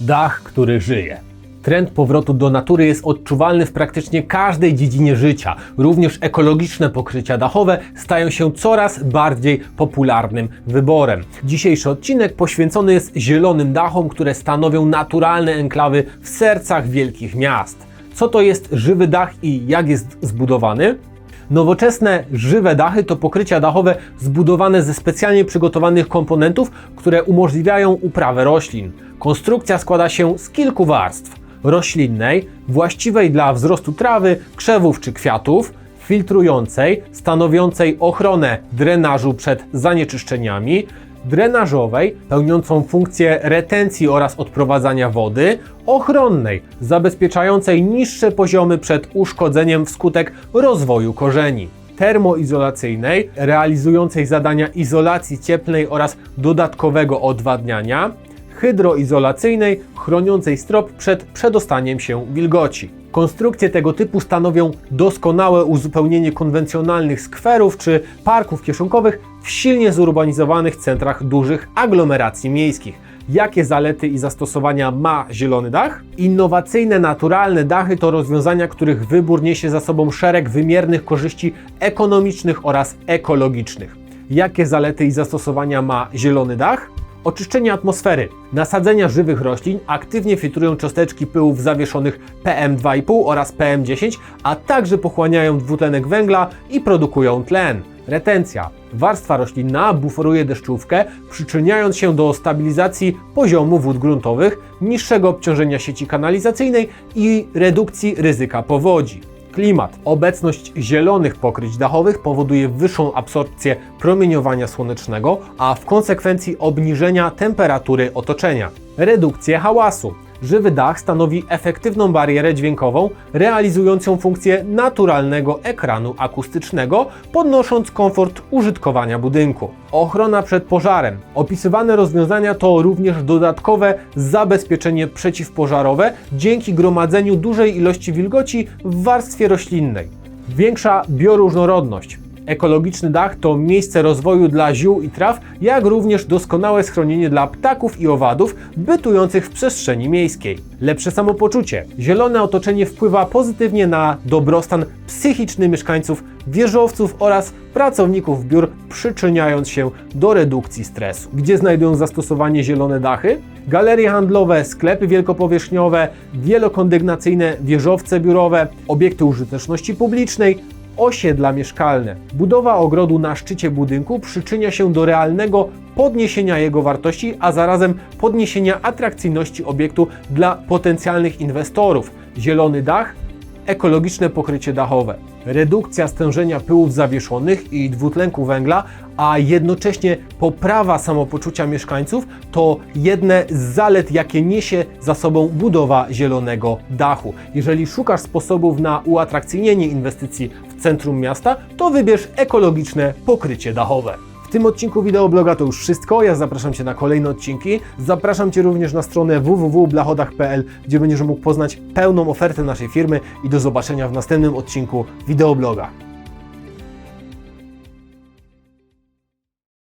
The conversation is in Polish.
Dach, który żyje. Trend powrotu do natury jest odczuwalny w praktycznie każdej dziedzinie życia. Również ekologiczne pokrycia dachowe stają się coraz bardziej popularnym wyborem. Dzisiejszy odcinek poświęcony jest zielonym dachom, które stanowią naturalne enklawy w sercach wielkich miast. Co to jest żywy dach i jak jest zbudowany? Nowoczesne, żywe dachy to pokrycia dachowe zbudowane ze specjalnie przygotowanych komponentów, które umożliwiają uprawę roślin. Konstrukcja składa się z kilku warstw: roślinnej, właściwej dla wzrostu trawy, krzewów czy kwiatów, filtrującej, stanowiącej ochronę drenażu przed zanieczyszczeniami, drenażowej, pełniącą funkcję retencji oraz odprowadzania wody, ochronnej, zabezpieczającej niższe poziomy przed uszkodzeniem wskutek rozwoju korzeni, termoizolacyjnej, realizującej zadania izolacji cieplnej oraz dodatkowego odwadniania, hydroizolacyjnej, chroniącej strop przed przedostaniem się wilgoci. Konstrukcje tego typu stanowią doskonałe uzupełnienie konwencjonalnych skwerów czy parków kieszonkowych w silnie zurbanizowanych centrach dużych aglomeracji miejskich. Jakie zalety i zastosowania ma zielony dach? Innowacyjne, naturalne dachy to rozwiązania, których wybór niesie za sobą szereg wymiernych korzyści ekonomicznych oraz ekologicznych. Jakie zalety i zastosowania ma zielony dach? Oczyszczenie atmosfery. Nasadzenia żywych roślin aktywnie filtrują cząsteczki pyłów zawieszonych PM2,5 oraz PM10, a także pochłaniają dwutlenek węgla i produkują tlen. Retencja. Warstwa roślinna buforuje deszczówkę, przyczyniając się do stabilizacji poziomu wód gruntowych, niższego obciążenia sieci kanalizacyjnej i redukcji ryzyka powodzi. Klimat. Obecność zielonych pokryć dachowych powoduje wyższą absorpcję promieniowania słonecznego, a w konsekwencji obniżenia temperatury otoczenia. Redukcję hałasu. Żywy dach stanowi efektywną barierę dźwiękową, realizującą funkcję naturalnego ekranu akustycznego, podnosząc komfort użytkowania budynku. Ochrona przed pożarem. Opisywane rozwiązania to również dodatkowe zabezpieczenie przeciwpożarowe dzięki gromadzeniu dużej ilości wilgoci w warstwie roślinnej. Większa bioróżnorodność. Ekologiczny dach to miejsce rozwoju dla ziół i traw, jak również doskonałe schronienie dla ptaków i owadów bytujących w przestrzeni miejskiej. Lepsze samopoczucie. Zielone otoczenie wpływa pozytywnie na dobrostan psychiczny mieszkańców, wieżowców oraz pracowników biur, przyczyniając się do redukcji stresu. Gdzie znajdują zastosowanie zielone dachy? Galerie handlowe, sklepy wielkopowierzchniowe, wielokondygnacyjne wieżowce biurowe, obiekty użyteczności publicznej, osiedla mieszkalne. Budowa ogrodu na szczycie budynku przyczynia się do realnego podniesienia jego wartości, a zarazem podniesienia atrakcyjności obiektu dla potencjalnych inwestorów. Zielony dach, ekologiczne pokrycie dachowe, redukcja stężenia pyłów zawieszonych i dwutlenku węgla, a jednocześnie poprawa samopoczucia mieszkańców to jedne z zalet, jakie niesie za sobą budowa zielonego dachu. Jeżeli szukasz sposobów na uatrakcyjnienie inwestycji centrum miasta, to wybierz ekologiczne pokrycie dachowe. W tym odcinku wideobloga to już wszystko. Ja zapraszam Cię na kolejne odcinki. Zapraszam Cię również na stronę www.blachodach.pl, gdzie będziesz mógł poznać pełną ofertę naszej firmy i do zobaczenia w następnym odcinku wideobloga.